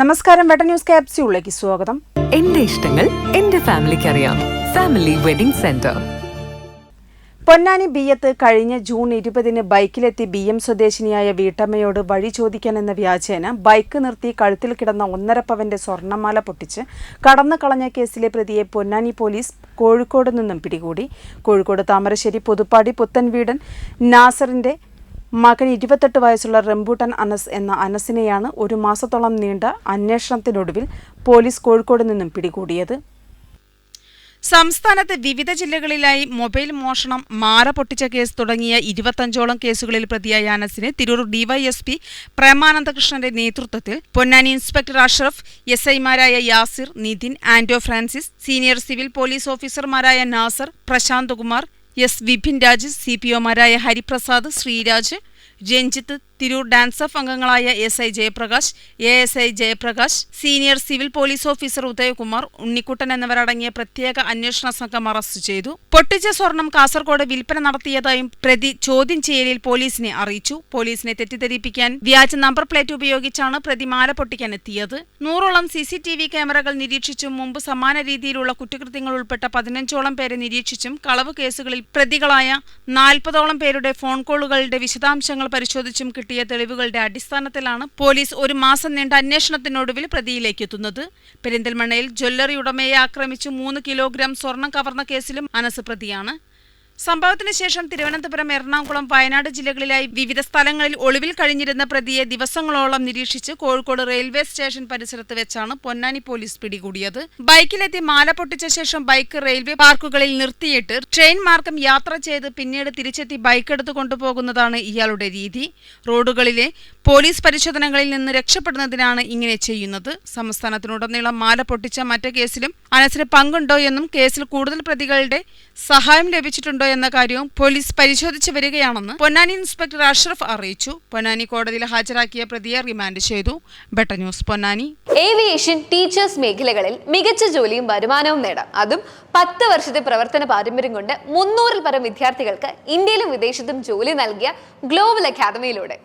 നമസ്കാരം വെട്ട ന്യൂസ് ക്യാപ്സ്യൂളിലേക്ക് സ്വാഗതം. എന്റെ ഇഷ്ടങ്ങൾ എന്റെ ഫാമിലിക്ക് അറിയാം. Family wedding centre. പൊന്നാനി ബിയ്യത്ത് കഴിഞ്ഞ ജൂൺ ഇരുപതിന് ബൈക്കിലെത്തി ബി എം സ്വദേശിനിയായ വീട്ടമ്മയോട് വഴി ചോദിക്കാനെന്ന വ്യാജേന ബൈക്ക് നിർത്തി കഴുത്തിൽ കിടന്ന ഒന്നരപ്പവന്റെ സ്വർണമാല പൊട്ടിച്ച് കടന്നു കളഞ്ഞ കേസിലെ പ്രതിയെ പൊന്നാനി പോലീസ് കോഴിക്കോട് നിന്നും പിടികൂടി. കോഴിക്കോട് താമരശ്ശേരി പുതുപ്പാടി പുത്തൻവീടൻ നാസറിന്റെ മകൻ ഇരുപത്തെട്ട് വയസ്സുള്ള റംബൂട്ടൻ അനസ് എന്ന അനസിനെയാണ് ഒരു മാസത്തോളം നീണ്ട അന്വേഷണത്തിനൊടുവിൽ പോലീസ് കോഴിക്കോട് നിന്നും പിടികൂടിയത്. സംസ്ഥാനത്ത് വിവിധ ജില്ലകളിലായി മൊബൈൽ മോഷണം മാര പൊട്ടിച്ച കേസ് തുടങ്ങിയ ഇരുപത്തഞ്ചോളം കേസുകളിൽ പ്രതിയായ അനസിനെ തിരൂർ ഡിവൈഎസ്പി പ്രേമാനന്ദകൃഷ്ണന്റെ നേതൃത്വത്തിൽ പൊന്നാനി ഇൻസ്പെക്ടർ അഷ്റഫ് എസ് ഐമാരായ Yasir Nithin Anto Francis senior civil police ഓഫീസർമാരായ Nasar Prashanth Kumar S Vipin Raj C P ഒമാരായ Hariprasad Sreeraj Ranjith Tirur DANSAF അംഗങ്ങളായ S I Jayaprakash A S I Jayaprakash senior civil police officer Udayakumar Unnikuttan എന്നിവരടങ്ങിയ പ്രത്യേക അന്വേഷണ സംഘം arrest ചെയ്തു. പൊട്ടിച്ച സ്വർണം കാസർഗോഡ് വിൽപ്പന നടത്തിയതായും പ്രതി ചോദ്യം ചെയ്യലിൽ പോലീസിനെ അറിയിച്ചു. പോലീസിനെ തെറ്റിദ്ധരിപ്പിക്കാൻ വ്യാജ നമ്പർ പ്ലേറ്റ് ഉപയോഗിച്ചാണ് പ്രതി മാല പൊട്ടിക്കാൻ എത്തിയത് നൂറോളം സി സി ടി വി ക്യാമറകൾ നിരീക്ഷിച്ചും മുമ്പ് സമാന രീതിയിലുള്ള കുറ്റകൃത്യങ്ങൾ ഉൾപ്പെട്ട പതിനഞ്ചോളം പേരെ നിരീക്ഷിച്ചും കളവ് കേസുകളിൽ പ്രതികളായ നാൽപ്പതോളം പേരുടെ ഫോൺ കോളുകളുടെ വിശദാംശങ്ങൾ പരിശോധിച്ചും കിട്ടിയ തെളിവുകളുടെ അടിസ്ഥാനത്തിലാണ് പോലീസ് ഒരു മാസം നീണ്ട അന്വേഷണത്തിനൊടുവിൽ പ്രതിയിലേക്ക് എത്തുന്നത് പെരിന്തൽമണ്ണയിൽ ജ്വല്ലറി ഉടമയെ ആക്രമിച്ച് മൂന്ന് കിലോഗ്രാം സ്വർണം കവർന്ന കേസിലും അനസ് പ്രതിയാണ്. സംഭവത്തിന് ശേഷം തിരുവനന്തപുരം എറണാകുളം വയനാട് ജില്ലകളിലായി വിവിധ സ്ഥലങ്ങളിൽ ഒളിവിൽ കഴിഞ്ഞിരുന്ന പ്രതിയെ ദിവസങ്ങളോളം നിരീക്ഷിച്ച് കോഴിക്കോട് റെയിൽവേ സ്റ്റേഷൻ പരിസരത്ത് വെച്ചാണ് പൊന്നാനി പോലീസ് പിടികൂടിയത്. ബൈക്കിലെത്തി മാല പൊട്ടിച്ച ശേഷം ബൈക്ക് റെയിൽവേ പാർക്കുകളിൽ നിർത്തിയിട്ട് ട്രെയിൻ മാർഗം യാത്ര ചെയ്ത് പിന്നീട് തിരിച്ചെത്തി ബൈക്ക് എടുത്തു കൊണ്ടുപോകുന്നതാണ് ഇയാളുടെ രീതി. റോഡുകളിലെ പോലീസ് പരിശോധനകളിൽ നിന്ന് രക്ഷപ്പെടുന്നതിനാണ് ഇങ്ങനെ ചെയ്യുന്നത്. സംസ്ഥാനത്തിനുടനീളം മാല പൊട്ടിച്ച മറ്റു കേസിലും അനസിന് പങ്കുണ്ടോ എന്നും കേസിൽ കൂടുതൽ പ്രതികളുടെ സഹായം ലഭിച്ചിട്ടുണ്ടോ എന്ന കാര്യവും പോലീസ് പരിശോധിച്ചു വരികയാണെന്ന് പൊന്നാനി ഇൻസ്പെക്ടർ അഷ്റഫ് അറിയിച്ചു. പൊന്നാനി കോടതിയിൽ ഹാജരാക്കിയ പ്രതിയെ റിമാൻഡ് ചെയ്തു. ബെട്ട ന്യൂസ് പൊന്നാനി. ഏവിയേഷൻ ടീച്ചേഴ്സ് മേഖലകളിൽ മികച്ച ജോലിയും വരുമാനവും നേടാം. അതും പത്ത് വർഷത്തെ പ്രവർത്തന പാരമ്പര്യം കൊണ്ട് മുന്നൂറിൽ പരം വിദ്യാർത്ഥികൾക്ക് ഇന്ത്യയിലും വിദേശത്തും ജോലി നൽകിയ ഗ്ലോബൽ അക്കാദമിയിലൂടെ.